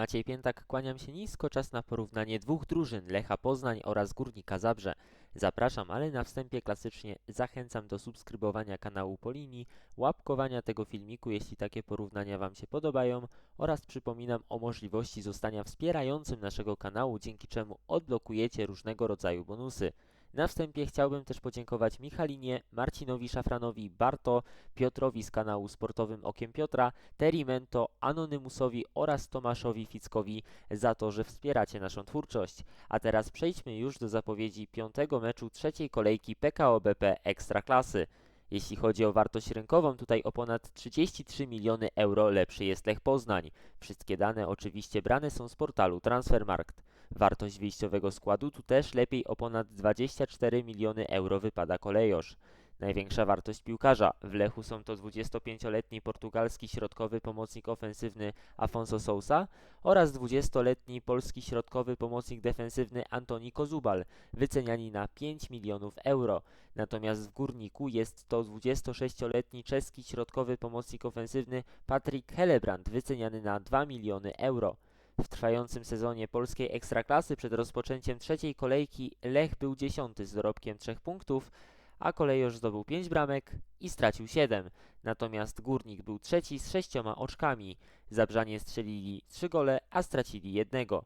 Maciej Piętak, kłaniam się nisko, czas na porównanie dwóch drużyn, Lecha Poznań oraz Górnika Zabrze. Zapraszam, ale na wstępie klasycznie zachęcam do subskrybowania kanału po linii, łapkowania tego filmiku, jeśli takie porównania Wam się podobają oraz przypominam o możliwości zostania wspierającym naszego kanału, dzięki czemu odblokujecie różnego rodzaju bonusy. Na wstępie chciałbym też podziękować Michalinie, Marcinowi Szafranowi, Barto, Piotrowi z kanału Sportowym Okiem Piotra, Terimento, Anonymusowi oraz Tomaszowi Fickowi za to, że wspieracie naszą twórczość. A teraz przejdźmy już do zapowiedzi piątego meczu trzeciej kolejki PKO BP Ekstraklasy. Jeśli chodzi o wartość rynkową, tutaj o ponad 33 miliony euro lepszy jest Lech Poznań. Wszystkie dane oczywiście brane są z portalu Transfermarkt. Wartość wyjściowego składu tu też lepiej o ponad 24 miliony euro wypada kolejosz. Największa wartość piłkarza. W Lechu są to 25-letni portugalski środkowy pomocnik ofensywny Afonso Sousa oraz 20-letni polski środkowy pomocnik defensywny Antoni Kozubal, wyceniani na 5 milionów euro. Natomiast w Górniku jest to 26-letni czeski środkowy pomocnik ofensywny Patrik Hellebrand, wyceniany na 2 miliony euro. W trwającym sezonie polskiej ekstraklasy przed rozpoczęciem trzeciej kolejki Lech był dziesiąty z dorobkiem 3 punktów, a kolejorz zdobył 5 bramek i stracił 7. Natomiast Górnik był trzeci z 6 oczkami. Zabrzanie strzelili 3 gole, a stracili jednego.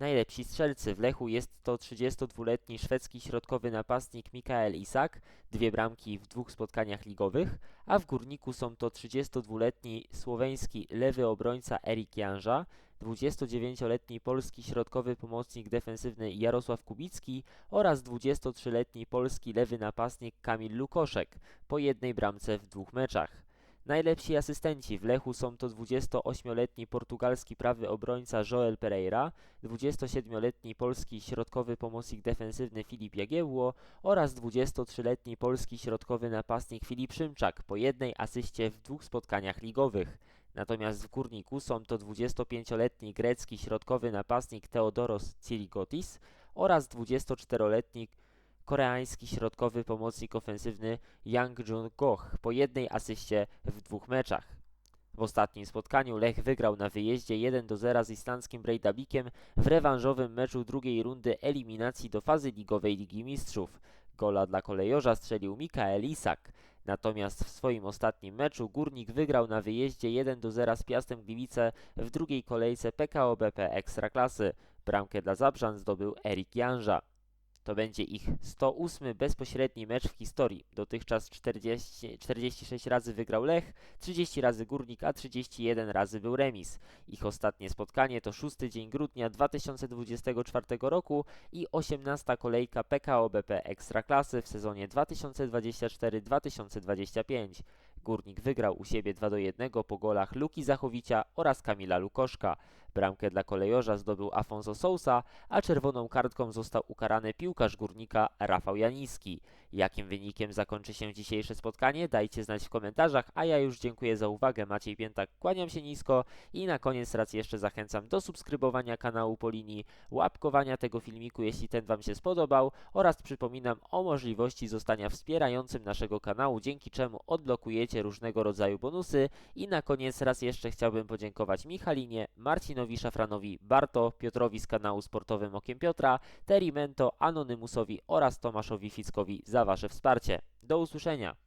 Najlepsi strzelcy w Lechu jest to 32-letni szwedzki środkowy napastnik Mikael Isak, dwie bramki w dwóch spotkaniach ligowych, a w Górniku są to 32-letni słoweński lewy obrońca Erik Janża, 29-letni polski środkowy pomocnik defensywny Jarosław Kubicki oraz 23-letni polski lewy napastnik Kamil Lukoszek, po jednej bramce w dwóch meczach. Najlepsi asystenci w Lechu są to 28-letni portugalski prawy obrońca Joel Pereira, 27-letni polski środkowy pomocnik defensywny Filip Jagiełło oraz 23-letni polski środkowy napastnik Filip Szymczak po jednej asyście w dwóch spotkaniach ligowych. Natomiast w Górniku są to 25-letni grecki środkowy napastnik Theodoros Tsirigotis oraz 24-letni koreański środkowy pomocnik ofensywny Yang Jun-goch po jednej asyście w dwóch meczach. W ostatnim spotkaniu Lech wygrał na wyjeździe 1 do 0 z islandzkim Breidabikiem w rewanżowym meczu drugiej rundy eliminacji do fazy ligowej Ligi Mistrzów. Gola dla kolejorza strzelił Mikael Isak. Natomiast w swoim ostatnim meczu Górnik wygrał na wyjeździe 1 do 0 z Piastem Gliwice w drugiej kolejce PKO BP Ekstraklasy. Bramkę dla Zabrzan zdobył Erik Janża. To będzie ich 108 bezpośredni mecz w historii. Dotychczas 40, 46 razy wygrał Lech, 30 razy Górnik, a 31 razy był remis. Ich ostatnie spotkanie to 6 dzień grudnia 2024 roku i 18 kolejka PKO BP Ekstraklasy w sezonie 2024-2025. Górnik wygrał u siebie 2 do 1 po golach Luki Zachowicia oraz Kamila Lukoszka. Bramkę dla kolejorza zdobył Afonso Sousa, a czerwoną kartką został ukarany piłkarz Górnika Rafał Janiski. Jakim wynikiem zakończy się dzisiejsze spotkanie? Dajcie znać w komentarzach, a ja już dziękuję za uwagę. Maciej Piętak, kłaniam się nisko i na koniec raz jeszcze zachęcam do subskrybowania kanału po linii, łapkowania tego filmiku, jeśli ten Wam się spodobał oraz przypominam o możliwości zostania wspierającym naszego kanału, dzięki czemu odblokujecie różnego rodzaju bonusy i na koniec raz jeszcze chciałbym podziękować Michalinie, Marcinowi Szafranowi, Barto, Piotrowi z kanału Sportowym Okiem Piotra, Terimento, Anonymusowi oraz Tomaszowi Fickowi za Wasze wsparcie. Do usłyszenia!